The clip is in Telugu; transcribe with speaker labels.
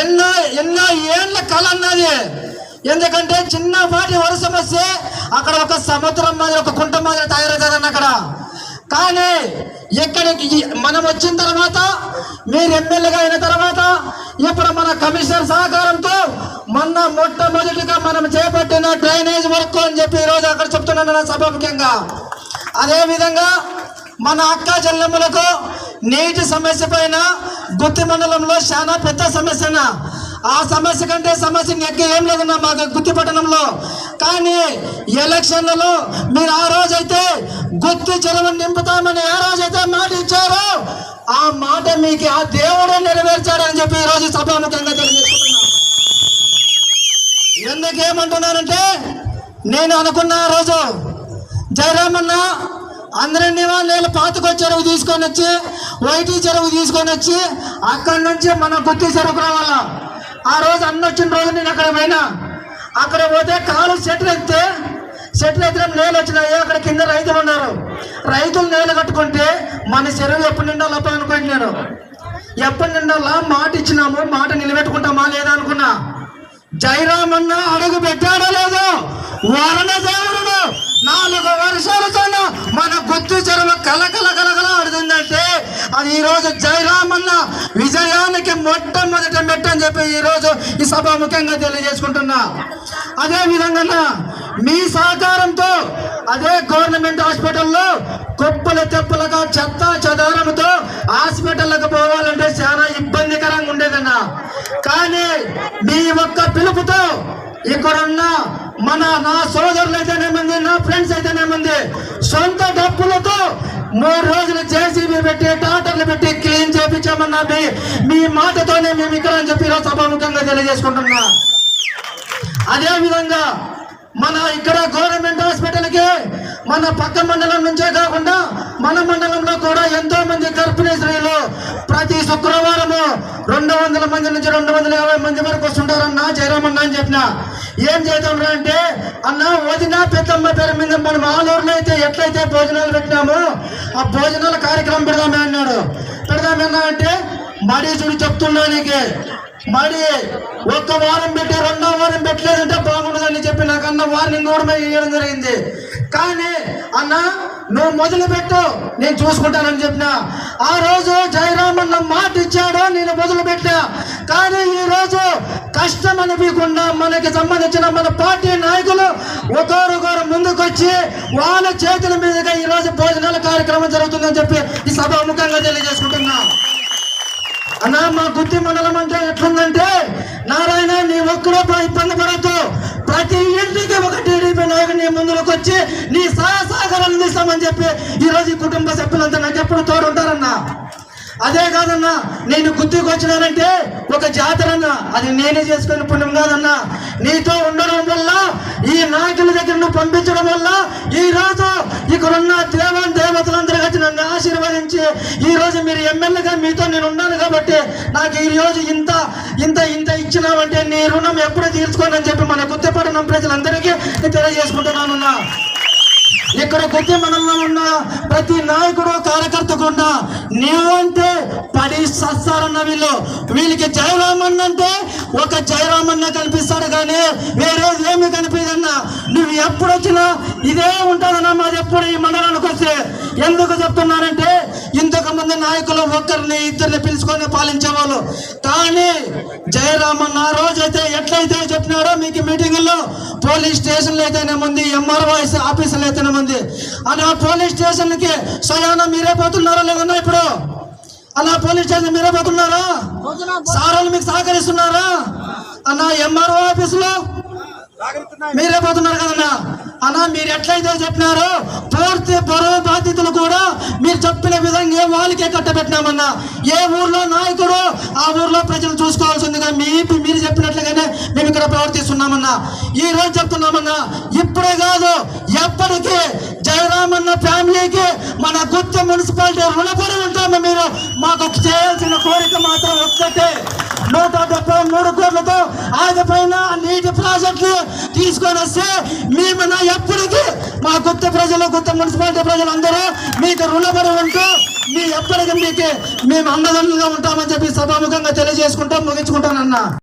Speaker 1: ఎన్నో ఎన్నో ఏళ్ళ కళ అన్నది. ఎందుకంటే చిన్నపాటి వరుస సమస్య అక్కడ ఒక సముద్రం మాదిరి ఒక కుంట మాదిరి తయారవుతుందన్న అక్కడ. కానీ ఎక్కడికి మనం వచ్చిన తర్వాత మీరు ఎమ్మెల్యేగా అయిన తర్వాత ఇప్పుడు మన కమిషనర్ సహకారంతో మొన్న మొట్టమొదటిగా మనం చేపట్టిన డ్రైనేజ్ వర్క్ అని చెప్పి ఈరోజు అక్కడ చెప్తున్నాను నా సభాముఖ్యంగా అదేవిధంగా మన అక్క చెల్లెమ్మలకు నీటి సమస్య పైన గుత్తి మండలంలో చాలా పెద్ద సమస్యన? ఆ సమస్య కంటే సమస్య ఎక్క ఏం లేదన్నా మాకు గుత్తి పట్టణంలో. కానీ ఎలక్షన్లలో మీరు ఆ రోజైతే గుత్తి చెరువు నింపుతామని ఆ రోజైతే మాట ఇచ్చారో. ఆ మాట మీకు ఆ దేవుడే నెరవేర్చాడని చెప్పి ఈరోజు సభాముఖంగా తెలియజేసుకుంటున్నా. ఎందుకేమంటున్నానంటే నేను అనుకున్న ఆ రోజు జయరామన్న అందరినీ వాళ్ళు పాతకొ చెరువు తీసుకొని వచ్చి వైటీ చెరువు తీసుకొని వచ్చి అక్కడి నుంచి మన గుత్తి చెరువుకు రావాలా? ఆ రోజు అన్న వచ్చిన రోజు నేను అక్కడ పోయినా. అక్కడ పోతే కాలు సెటిల్ ఎత్తే సెటిల్ ఎత్తడం నేలు వచ్చినాయి. అక్కడ కింద రైతులు ఉన్నారు. రైతులు నేలు కట్టుకుంటే మన చెరువు ఎప్పుడు నిండాలప్ప అనుకోండి నేను. ఎప్పటి నిండాలా? మాట ఇచ్చినాము మాట నిలబెట్టుకుంటామా లేదా అనుకున్నా. జయరామన్న అడుగు పెట్టాడో లేదో వరణ దేవుడు నాలుగు వర్షాలతో మన గుర్తు చెరువు కలకల కలకల ఆడుతుందంటే అది ఈరోజు జయరామన్న విజయానికి మొట్టమొదటి మెట్ట అని చెప్పి ఈరోజు ఈ సభ ముఖ్యంగా తెలియజేసుకుంటున్నా. అదే విధంగా మీ సహకారంతో అదే గవర్నమెంట్ హాస్పిటల్లో కొప్పుల తెప్పలుగా చెత్త చెదారంతో హాస్పిటల్కి పోవాలంటే చాలా ఇబ్బందికరంగా ఉండేదన్నా. కానీ మీ ఒక్క పిలుపుతో ఇక్కడున్న మన నా సోదరులు అయితేనేమంది నా ఫ్రెండ్స్ అయితేనేమంది సొంత డబ్బులతో మూడు రోజులు జేసీబీ పెట్టి టాటర్లు పెట్టి క్లీన్ చేపించామన్నా మీ మీ మాటతోనే మేము ఇక్కడ అని చెప్పి ఈరోజు సభాముఖంగా తెలియజేసుకుంటున్నా. అదే విధంగా మన ఇక్కడ గవర్నమెంట్ హాస్పిటల్కి మన పక్క మండలం నుంచే కాకుండా మన మండలంలో కూడా ఎంతో మంది గర్భిణీ స్త్రీలు ప్రతి శుక్రవారము రెండు వందల మంది నుంచి రెండు వందల యాభై మంది వరకు వస్తుంటారన్న చేరామన్నా అని చెప్పిన ఏం చేద్దాం అంటే అన్న వదిన పెద్దమ్మ పేరు మీద మనం ఆలూరులో అయితే ఎట్లయితే భోజనాలు పెట్టినామో ఆ భోజనాల కార్యక్రమం పెడదామే అన్నాడు. పెడదామన్నా అంటే మడి చూడి చెప్తున్నా నీకు. మరి ఒక్క వారం పెట్టి రెండో వారం పెట్టలేదంటే బాగుండదని చెప్పి నాకు అన్న వార్నింగ్ కూడా ఇవ్వడం జరిగింది. కానీ అన్న నువ్వు మొదలు పెట్టు నేను చూసుకుంటానని చెప్పిన. ఆ రోజు జయరామన్న మాట ఇచ్చాడు నేను మొదలు పెట్టా. కానీ ఈ రోజు కష్టం అనిపించకుండా మనకి సంబంధించిన మన పార్టీ నాయకులు ఒకరొకరు ముందుకొచ్చి వాళ్ళ చేతుల మీదుగా ఈ రోజు భోజనాల కార్యక్రమం జరుగుతుందని చెప్పి ఈ సభాముఖంగా తెలియజేసుకుంటున్నా. అన్నా మా గుత్తి మండలం అంటే ఎట్లుందంటే నారాయణ నీ ఒక్కడే ఇబ్బంది పడద్దు. ప్రతి ఇంటికి ఒక టీడీపీ నాయకుడు నీ ముందులోకి వచ్చి నీ సహాయ అందిస్తామని చెప్పి ఈ రోజు ఈ కుటుంబ సభ్యులంతా నాకు ఎప్పుడు తోడు ఉంటారన్నా అదే కాదన్నా నేను గుర్తుకు వచ్చినానంటే ఒక జాతర అన్న అది నేనే చేసుకుని పుణ్యం కాదన్నా. నీతో ఉండడం వల్ల ఈ నాయకుల దగ్గర నువ్వు పంపించడం వల్ల ఈ రోజు ఇక్కడున్న దేవాన్ దేవతలందరూ వచ్చి నన్ను ఆశీర్వదించి ఈ రోజు మీరు ఎమ్మెల్యేగా మీతో నేను ఉన్నాను కాబట్టి నాకు ఈ రోజు ఇంత ఇంత ఇంత ఇచ్చినామంటే నీ రుణం ఎప్పుడు తీర్చుకోనని చెప్పి మన గుత్తపట్టణం ప్రజలందరికీ నేను ఇక్కడ ప్రతి మండలంలో ఉన్న ప్రతి నాయకుడు కార్యకర్త ఉన్న నీవంటే పడి సస్తారన్న వీళ్ళు. వీళ్ళకి జయరామన్న అంటే ఒక జయరామన్న కనిపిస్తాడు కానీ వేరే ఏమి కనిపించదన్నా. నువ్వు ఎప్పుడు వచ్చినా ఇదే ఉంటుందన్నా మాది ఎప్పుడు ఈ మండలానికి వస్తే. ఎందుకు చెప్తున్నారంటే ఇంతకు ముందు నాయకులు ఒక్కరిని ఇద్దరిని పిలుచుకొని పాలించేవాళ్ళు. కానీ జయరామన్న ఆ రోజైతే ఎట్లయితే చెప్పినాడో మీకు మీటింగుల్లో పోలీస్ స్టేషన్లు అయితేనే ఉంది ఎంఆర్ఓ ఆఫీసులు అయితేనే ఉంది అలా పోలీస్ స్టేషన్కి స్వయాన మీరే పోతున్నారా లేదన్నా ఇప్పుడు? అలా పోలీస్ స్టేషన్ మీరే పోతున్నారా? సారాలు మీకు సహకరిస్తున్నారా? అన్న ఎంఆర్ఓ ఆఫీసులో మీరే పోతున్నారు కదన్నా? అన్నా మీరు ఎట్లయితే చెప్పినారో పూర్తి బరువు బాధ్యతలు కూడా మీరు చెప్పిన విధంగా వాళ్ళకే కట్టబెట్టినామన్నా ఏ ఊర్లో నాయకుడు ఆ ఊర్లో ప్రజలు చూసుకోవాల్సిందిగా మీ మీరు చెప్పినట్లుగానే మేము ప్రవర్తిస్తున్నామన్నా ఈ రోజు చెప్తున్నామన్నా ఇప్పుడే కాదు ఎప్పటికీ జయరామన్న ఫ్యామిలీకి మన గుత్త మున్సిపాలిటీ రుణపడి ఉంటాము మీరు. మాకు చేయాల్సిన కోరిక మాత్రం ఒక్కటే. నూట డెబ్బై మూడు కోట్లతో ఆగిపోయిన నీటి ప్రాజెక్టులు తీసుకొని వస్తే మేము నా ఎప్పటికీ మా గుత్త ప్రజలు గుత్త మున్సిపాలిటీ ప్రజలందరూ మీకు రుణపడి ఉంటూ మీ ఎప్పటికీ మీకు మేము అండదండలుగా ఉంటామని చెప్పి సభాముఖంగా తెలియజేసుకుంటాం ముగించుకుంటానన్నా.